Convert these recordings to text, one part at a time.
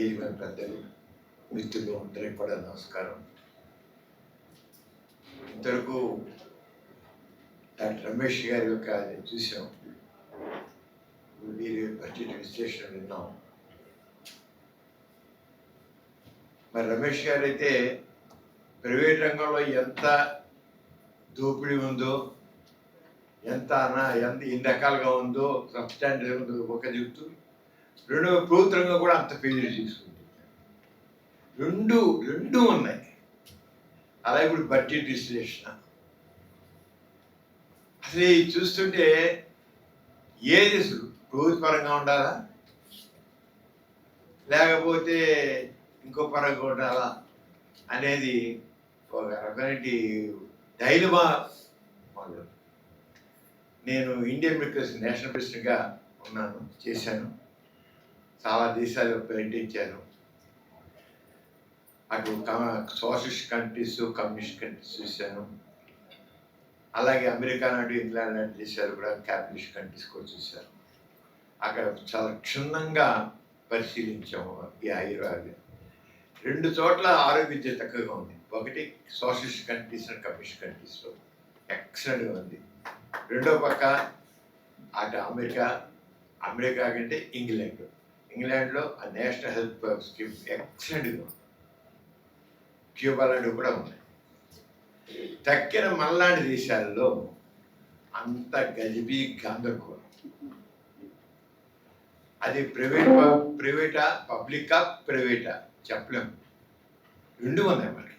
వేదిక పెద్దలు మిత్రులు అందరికీ కూడా నమస్కారం. ఇంతవరకు డాక్టర్ రమేష్ గారి యొక్క చూసాం. వీరి బడ్జెట్ విశ్లేషణ విన్నాం. మరి రమేష్ గారు అయితే ప్రైవేట్ రంగంలో ఎంత దోపిడీ ఉందో ఎంత అనా ఎంత ఎన్ని రకాలుగా ఉందో సబ్స్టాండర్డ్ ఉందో ఒక చెబుతూ రెండవ ప్రభుత్వ రంగం కూడా అంత ఫెయిల్యూర్ చేసుకుంది రెండు రెండు ఉన్నాయి. అలాగే ఇప్పుడు బడ్జెట్ విశ్లేషణ. అసలు ఇది చూస్తుంటే ఏది ప్రభుత్వపరంగా పరంగా ఉండాలా? లేకపోతే ఇంకో పరంగా ఉండాలా? అనేది ఒక రకమైన డైలమా మొదలు. నేను ఇండియన్ మెడికల్స్ నేషనల్ ప్రెసిడెంట్గా ఉన్నాను చేశాను. చాలా దేశాలు పర్యటించాను అటు సోషలిస్ట్ కంట్రీస్ కమ్యూనిస్ట్ కంట్రీస్ చూశాను. అలాగే అమెరికా నాటి ఇంగ్లాండ్ లాంటి దేశాలు కూడా క్యాపిటలిస్ట్ కంట్రీస్ కూడా చూశాను అక్కడ చాలా క్షుణ్ణంగా పరిశీలించాము ఈ ఆయుర్వేదం. రెండు చోట్ల ఆరోగ్య తక్కువగా ఉంది. ఒకటి సోషలిస్ట్ కంట్రీస్ అండ్ కమ్యూనిస్ట్ కంట్రీస్లో ఎక్సలెంట్గా ఉంది. రెండో పక్క అటు అమెరికా అమెరికా కంటే ఇంగ్లాండ్. ఇంగ్లాండ్లో ఆ నేషనల్ హెల్త్ స్కీమ్ ఎక్సలెంట్గా ఉంది క్యూబా లాంటివి కూడా ఉన్నాయి. తక్కిన మల్లాంటి దేశాల్లో అంత గజిబీ గందరగోళం అది ప్రైవేట్ ప్రైవేటా పబ్లికా ప్రైవేటా చెప్పలేం. రెండు ఉన్నాయి మరి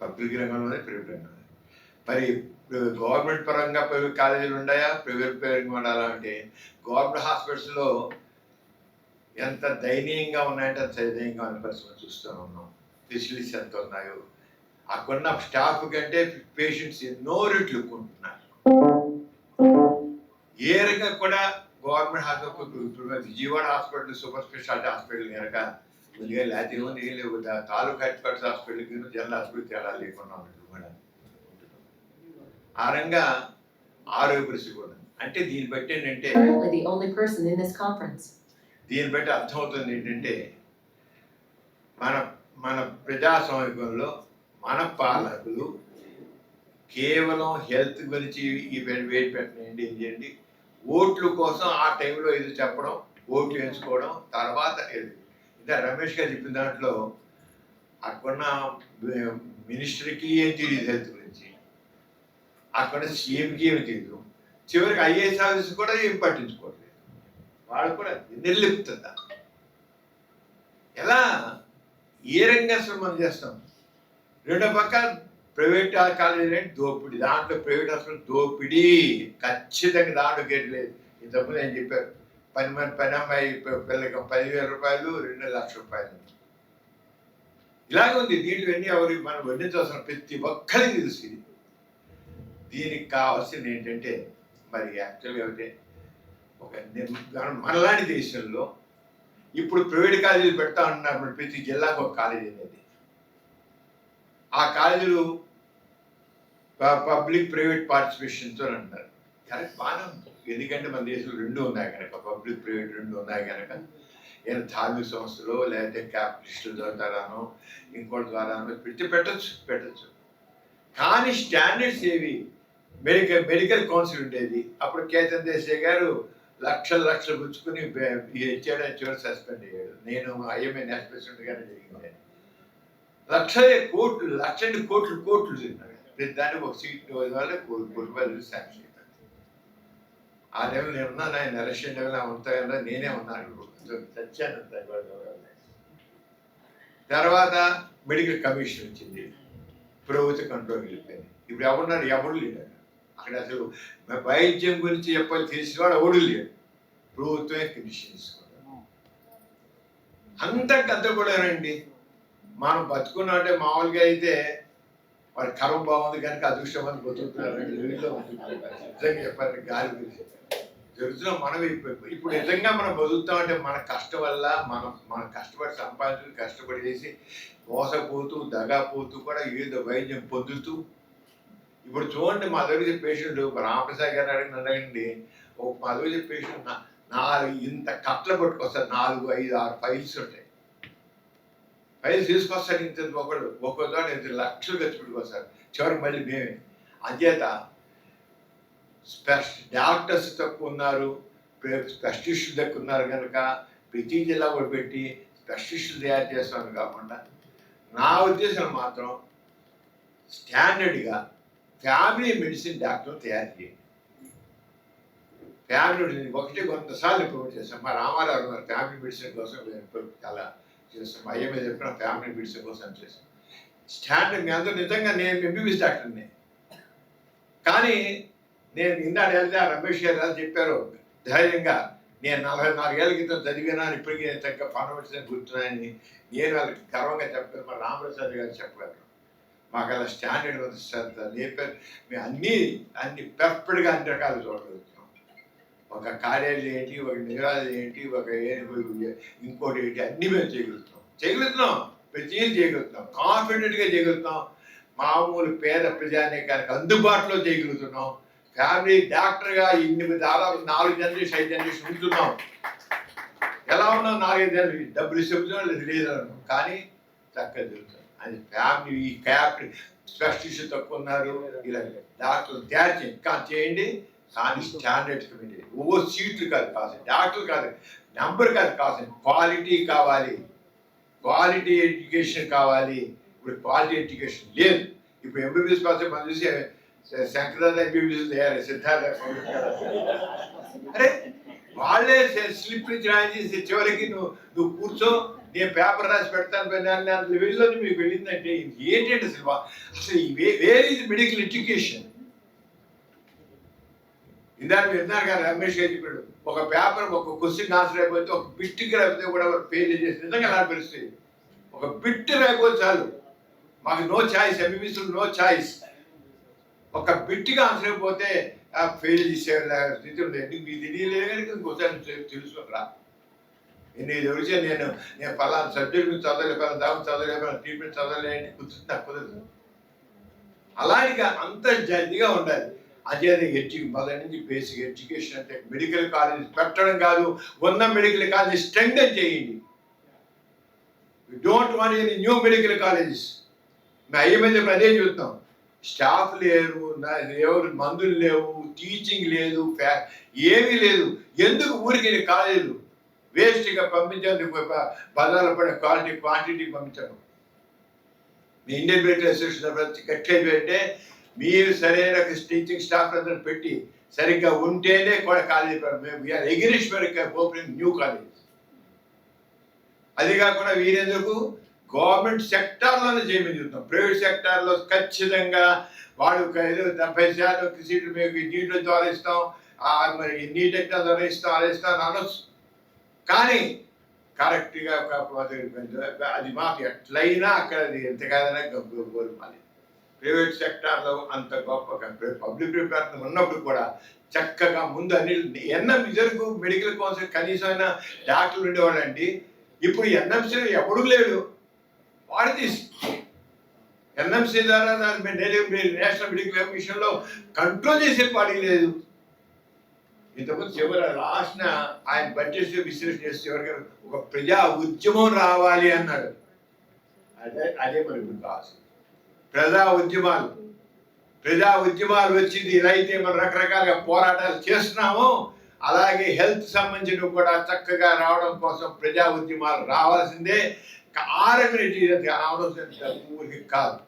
పబ్లిక్ రంగంలో ఉన్నాయి ప్రైవేట్ రంగంలో ఉన్నాయి. మరి గవర్నమెంట్ పరంగా ప్రైవేట్ కాలేజీలు ఉన్నాయా? ప్రైవేట్ పరంగా ఉండాలంటే గవర్నమెంట్ హాస్పిటల్స్లో ఎంత దయనీయంగా ఉన్నాయంటే అంత దయనీయంగా ఉన్న పరిస్థితులు చూస్తూ ఉన్నాం. ఫెసిలిటీస్ ఎంత ఉన్నాయో. అక్కడున్న స్టాఫ్ కంటే పేషెంట్స్ ఎన్నో రెట్లు కొంటున్నారు. ఏ రకంగా కూడా గవర్నమెంట్ హాస్పిటల్ ఇప్పుడు Vijayawada hospital super speciality hospital కనుక కొద్దిగా లేకపోతే ఏముంది ఏం లేవు దా- తాలూకా హెడ్ క్వార్టర్స్ హాస్పిటల్కి జనరల్ హాస్పిటల్ తేడా లేకుండా ఉంటుంది కూడా. ఆ రంగా ఆరోగ్య పరిస్థితి కూడా. అంటే దీన్ని బట్టి ఏంటంటే దీన్ని బట్టి అర్థమవుతుంది ఏంటంటే మన మన ప్రజాస్వామ్యంలో మన పాలకులు కేవలం హెల్త్ గురించి ఈ వేడి పెట్టండి ఏం చేయండి? ఓట్లు కోసం ఆ టైంలో ఇది చెప్పడం ఓట్లు ఎంచుకోవడం తర్వాత ఇంకా రమేష్ గారు చెప్పిన దాంట్లో అక్కడ మినిస్టర్కి ఏం తెలియదు హెల్త్ గురించి. అక్కడ సీఎంకి ఏమి తెలియదు చివరికి ఐఏఎస్ ఆఫీస్ కూడా ఏం పట్టించుకో వాళ్ళు కూడా నిర్లిప్తత ఎలా? ఏ రంగా మనం చేస్తాం? రెండో పక్క ప్రైవేట్ కాలేజీ దోపిడీ. దాంట్లో ప్రైవేట్ హాస్పిటల్ దోపిడీ. ఖచ్చితంగా దాంట్లో గేట్ లేదు. ఇంతకుముందు నేను చెప్పారు పని మంది పని అమ్మాయి పిల్లకి పదివేల రూపాయలు రెండు లక్షల రూపాయలు. ఇలాగే ఉంది. దీంట్లో ఎన్ని ఎవరికి మనం వడ్డించవలసిన ప్రతి ఒక్కరికి తెలుసు దీనికి కావాల్సింది ఏంటంటే మరి యాక్చువల్గా ఏమిటంటే ఒక మనలాంటి దేశంలో ఇప్పుడు ప్రైవేట్ కాలేజీలు పెడతా ఉన్నారు ప్రతి జిల్లాకు ఒక కాలేజీ అనేది. ఆ కాలేజీలు పబ్లిక్ ప్రైవేట్ పార్టిసిపేషన్తో అంటారు. కరెక్ట్ బాగానే ఎందుకంటే మన దేశంలో రెండు ఉన్నాయి కనుక. పబ్లిక్ ప్రైవేట్ రెండు ఉన్నాయి కనుక. ఏదైనా ధార్మిక సంస్థలు లేకపోతే క్యాపిటలిస్టుల ద్వారానో ఇంకోటి ద్వారానో పెట్టి పెట్టచ్చు పెట్టచ్చు. కానీ స్టాండర్డ్స్ ఏవి? మెడికల్ మెడికల్ కౌన్సిల్ ఉండేది. అప్పుడు కేతన్ దేశాయ్ గారు లక్షలు లక్షలు గుచ్చుకుని ఇచ్చాడు చివరి సస్పెండ్ అయ్యాడు. నేను ఐఎంఏ నేషనల్ ప్రెసిడెంట్గానే జరిగింది. లక్ష కోట్లు లక్షండి కోట్లు కోట్లు తిన్నాడు. దానికి ఒక సీట్ వల్ల కోటి కోటి రూపాయలు శాంక్షన్ అయిపోయింది ఆ లెవెల్ నేను ఉన్నాను ఆయన ఎలక్షన్ లెవెల్ ఉంటాయన్నా నేనే ఉన్నాను చచ్చాను తర్వాత మెడికల్ కమిషన్ వచ్చింది. ప్రభుత్వ కంట్రోల్ వెళ్ళిపోయింది. ఇప్పుడు ఎవరున్నారు? ఎవరు లేరు. అక్కడ అసలు వైద్యం గురించి చెప్పాలి తెలిసిన వాడు ఎవడు లేడు. ప్రభుత్వమే కమిషన్ అంత గద్దగొడారండి మనం బతుకున్నట్టే మామూలుగా అయితే వారి కర్మ బాగుంది కనుక అదృష్టం అని బతుకుతున్నారండి నిజంగా చెప్పాలి గాలి గురించి. జరుగుతున్నాం మనం ఇప్పుడు ఇప్పుడు నిజంగా మనం బతుకుతామంటే మన కష్టం వల్ల మనం మనం కష్టపడి సంపాదించుకుని కష్టపడి చేసి మోసపోతూ దగా పోతూ కూడా ఏదో వైద్యం పొందుతూ ఇప్పుడు చూడండి మా దగ్గర పేషెంట్ రామప్రసాద్ గారు అడిగిన అడగండి. ఒక పదవి పేషెంట్ నాలుగు ఇంత కట్టలు పట్టుకొస్తారు నాలుగు ఐదు ఆరు ఫైల్స్ ఉంటాయి. ఫైల్స్ తీసుకొస్తారు ఇంత ఒకళ్ళు ఒక్కొక్కటి చోట ఇంత లక్షలు ఖర్చు పెట్టుకొస్తారు. చివరికి మళ్ళీ మేమే. అధ్యత స్పెష డాక్టర్స్ తక్కువ ఉన్నారు స్పెషలిస్టులు తక్కువ ఉన్నారు కనుక ప్రతి జిల్లా కూడా పెట్టి స్పెషలిస్టులు తయారు చేస్తాను కాకుండా నా ఉద్దేశం మాత్రం స్టాండర్డ్గా ఫ్యామిలీ మెడిసిన్ డాక్టర్ తయారు చేయండి. ఫ్యామిలీ మెడిసిన్ ఒకటి కొంతసార్లు ప్రమోట్ చేస్తాం మా రామారావు గారు ఫ్యామిలీ మెడిసిన్ కోసం చాలా చేస్తాం అయ్యమే చెప్పిన ఫ్యామిలీ మెడిసిన్ కోసం చేస్తాం స్టాండర్డ్ మీ అందరూ నిజంగా నేను ఎంబీబీఎస్ డాక్టర్ని. కానీ నేను ఇందాక వెళ్తే ఆ రమేష్ గారు ఎలా చెప్పారు ధైర్యంగా నేను నలభై నాలుగేళ్ళ క్రితం చదివినాను ఇప్పటికీ నేను చక్కగా ఫార్మసీ గుర్తున్నాయని నేను వాళ్ళకి గర్వంగా చెప్పాను మా రామప్రసాద్ గారు చెప్పారు మాకు అలా స్టాండర్డ్ వద్ద శ్రద్ధ నేపారు మేము అన్నీ అన్ని పెర్ఫెక్ట్గా అన్ని రకాలు చూడగలుగుతున్నాం ఒక కార్యాలు ఏంటి ఒక నిరాలు ఏంటి ఒక ఇంకోటి ఏంటి అన్నీ మేము చేయగలుగుతాం. చేయగలుగుతున్నాం. ప్రతి చేయగలుగుతున్నాం కాన్ఫిడెంట్గా చేయగలుగుతాం. మామూలు పేద ప్రజానీకానికి అందుబాటులో చేయగలుగుతున్నాం. ఫ్యామిలీ డాక్టర్గా ఇన్ని దాదాపు నాలుగు జనరేషన్ ఐదు జనరేషన్ ఉంటున్నాం. ఎలా ఉన్నాం నాలుగైదు జనరేషన్? డబ్బులు చెబుతున్నాం లేదు లేదు కానీ చక్కగా జరుగుతుంది. అది ఫ్యామిలీ ఈ క్యాప్ స్పెషలిస్ట్ తక్కువ ఉన్నారు ఇలా డాక్టర్లు తయారు చేయండి. కానీ చేయండి కానీ స్టాండర్డ్ కమిటీ ఓ సీట్లు కాదు కాదు. డాక్టర్ కాదు నెంబర్ కాదు కాదు. క్వాలిటీ కావాలి. క్వాలిటీ ఎడ్యుకేషన్ కావాలి. ఇప్పుడు క్వాలిటీ ఎడ్యుకేషన్ లేదు. ఇప్పుడు ఎంబీబీఎస్ పాస్ మనం చూసి శంకరాద ఎంబీబీఎస్ తయారు సిద్ధార్థ అరే వాళ్ళే స్లిప్ ఇచ్చి రాయించేసి చివరికి నువ్వు నువ్వు కూర్చో. నేను పేపర్ రాసి పెడతాను పని అంత లెవెల్లో మీకు వెళ్ళిందంటే ఇది ఏంటంటే సినిమా? అసలు వేర్ ఇది మెడికల్ ఎడ్యుకేషన్ ఇందాక మీరు రమేష్ గారు చెప్పాడు ఒక పేపర్ ఒక క్వశ్చన్ ఆన్సర్ అయిపోతే ఒక బిట్కి రాకపోతే కూడా ఫెయిల్ చేసి నిజంగా నా పరిస్థితి ఒక బిట్ రాకపోతే చాలు. మాకు no choice MBBS no choice ఒక బిట్గా ఆన్సర్ అయిపోతే ఫెయిల్ చేసే స్థితి ఉంది మీకు తెలియలేదు కనుక ఇంకోసారి తెలుసుకోరా నేను ఎవరిచే నేను నేను పలానా సబ్జెక్ట్ గురించి చదవలేపాను దాని చదవలేపాను ట్రీట్మెంట్ చదవలే అని నాకు కుదరదు. అలాగే అంత జల్దిగా ఉండాలి. అదే ఎడ్యు మొదటి నుంచి బేసిక్ ఎడ్యుకేషన్ అంటే మెడికల్ కాలేజ్ పెట్టడం కాదు ఉన్న మెడికల్ కాలేజ్ స్ట్రెంగ్ చేయండి. Don't want any new medical colleges మేము అయ్యే మీద అదే చూస్తాం స్టాఫ్ లేరు ఎవరు మందులు లేవు టీచింగ్ లేదు ఫ్యా ఏమీ లేదు. ఎందుకు ఊరికి కాలేజీలు? వేస్ట్గా పంపించేందుకు ప- పదాలు పడే క్వాలిటీ క్వాంటిటీ పంపించడం మీ ఇండియన్ మిలిటరీ అసోసియేషన్ కట్టేది అంటే మీరు సరైన టీచింగ్ స్టాఫ్ అందరూ పెట్టి సరిగ్గా ఉంటేనే కూడా కాలేజీ వీఆర్ ఎగ్రిష్ ఓపెనింగ్ న్యూ కాలేజ్ అది కాకుండా వీరెందుకు? గవర్నమెంట్ సెక్టార్లోనే చేయమని చూద్దాం ప్రైవేట్ సెక్టార్లో ఖచ్చితంగా వాడు ఏదో డెబ్బై శాతం సీట్లు మేము నీటి ద్వారా ఇస్తాం. ఆ మరి నీట్ ఎక్కడ ద్వారా ఇస్తాం అలా ఇస్తాం అని అనొచ్చు. కానీ కరెక్ట్గా అది మాకు ఎట్లయినా అక్కడ అది ఎంత కాదన్నా కోరుకోవాలి ప్రైవేట్ సెక్టార్లో అంత గొప్ప పబ్లిక్ ప్రిపేర్ ఉన్నప్పుడు కూడా చక్కగా ముందు అన్ని ఎన్న జరుగు మెడికల్ కౌన్సిల్ కనీసమైన డాక్టర్లు ఉండేవాళ్ళండి. ఇప్పుడు ఎన్ఎంసీ ఎవడు లేడు. వాడు తీసి. ఎన్ఎంసీ ద్వారా దాని నేషనల్ నేషనల్ మెడికల్ కమిషన్లో కంట్రోల్ చేసే పార్టీ లేదు. ఇంతకుముందు చివరి రాసిన ఆయన బడ్జెట్ విశ్లేషణ చేస్తే చివరికి ఒక ప్రజా ఉద్యమం రావాలి అన్నాడు. అదే అదే మరి ఇప్పుడు కావాల్సింది ప్రజా ఉద్యమాలు. ప్రజా ఉద్యమాలు వచ్చింది. ఇలా అయితే మనం రకరకాలుగా పోరాటాలు చేస్తున్నాము. అలాగే హెల్త్ సంబంధించినవి కూడా చక్కగా రావడం కోసం ప్రజా ఉద్యమాలు రావాల్సిందే. ఆరోగ్య అనవసరం ఊరికి కాదు.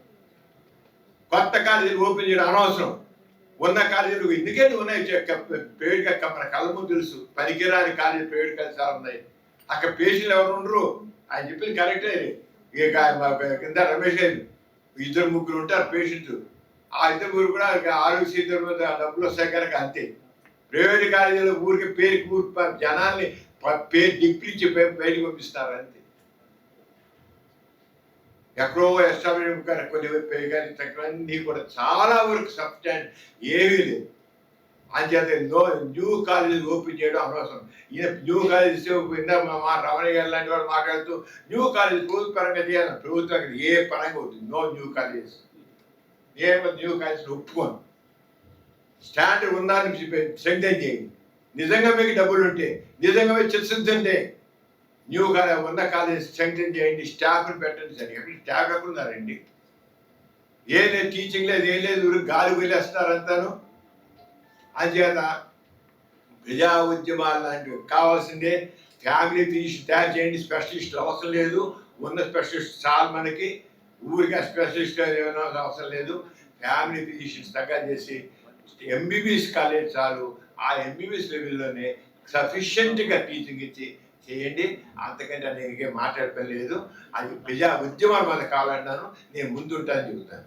కొత్త కాలేజీలు ఓపెన్ చేయడం అనవసరం. ఉన్న కాలేజీలు ఎందుకంటే ఉన్నాయి పేరుగా మన కళ్ళము తెలుసు. పనికిరాని కాలేజీ పేరు కలిసి చాలా ఉన్నాయి. అక్కడ పేషెంట్లు ఎవరు ఉండరు? ఆయన చెప్పింది కరెక్టే. ఇక మా కింద రమేష్ గారు. ఇద్దరు ముగ్గురు ఉంటారు పేషెంట్ ఆ ఇద్దరు ముగ్గురు కూడా ఆరోగ్య ఇద్దరు మీద డబ్బులు వస్తాయి కనుక అంతే. ప్రైవేట్ కాలేజీలో ఊరికి పేరుకి ఊరు జనాల్ని పేరు డిగ్రీ బయటకు పంపిస్తారు అంతే. ఎక్కడో ఎస్టాబ్లిష్ కొన్ని కానీ తగ్గన్నీ కూడా చాలా వరకు సబ్స్టాండ్ ఏమీ లేదు అంచేత నో న్యూ కాలేజ్ ఓపెన్ చేయడం అనవసరం. ఈయన న్యూ కాలేజ్ ఇందా మా మా రమణ గారు లాంటి వాళ్ళు మాట్లాడుతూ న్యూ కాలేజ్ ప్రభుత్వ పరంగా చేయాలి. ప్రభుత్వం ఏ పరంగా అవుతుంది నో న్యూ కాలేజ్ ఏ న్యూ కాలేజ్ ఒప్పుకోను. స్టాండ్ ఉందని స్ట్రెంగ్ చేయండి. నిజంగా మీకు డబ్బులు ఉంటే నిజంగా మీకు చిత్తశుద్ధి ఉంటే న్యూగా ఉన్న కాలేజ్ స్ట్రెంగ్తన్ చేయండి స్టాఫ్ని పెట్టండి సరే. ఎక్కడ స్టాఫ్ ఎక్కడ ఉన్నారండి ఏ లేదు టీచింగ్ లేదు ఏం లేదు. ఊరికి గాలి వదిలేస్తున్నారు అంతాను. అంచేత ప్రజా ఉద్యమాలు లాంటివి కావాల్సిందే. ఫ్యామిలీ ఫిజిషియన్ తయారు చేయండి. స్పెషలిస్టులు అవసరం లేదు. ఉన్న స్పెషలిస్ట్ చాలు మనకి. ఊరికే స్పెషలిస్ట్ ఏమైనా అవసరం లేదు. ఫ్యామిలీ ఫిజిషియన్స్ తగ్గ చేసి ఎంబీబీఎస్ కాలేజ్ చాలు. ఆ ఎంబీబీఎస్ లెవెల్లోనే సఫిషియెంట్గా టీచింగ్ ఇచ్చి చేయండి. అంతకంటే నేను ఇంకేం మాట్లాడటం లేదు. అది ప్రజా ఉద్యమాలు మనకు కావాలన్నాను నేను ముందుంటాను చెబుతాను.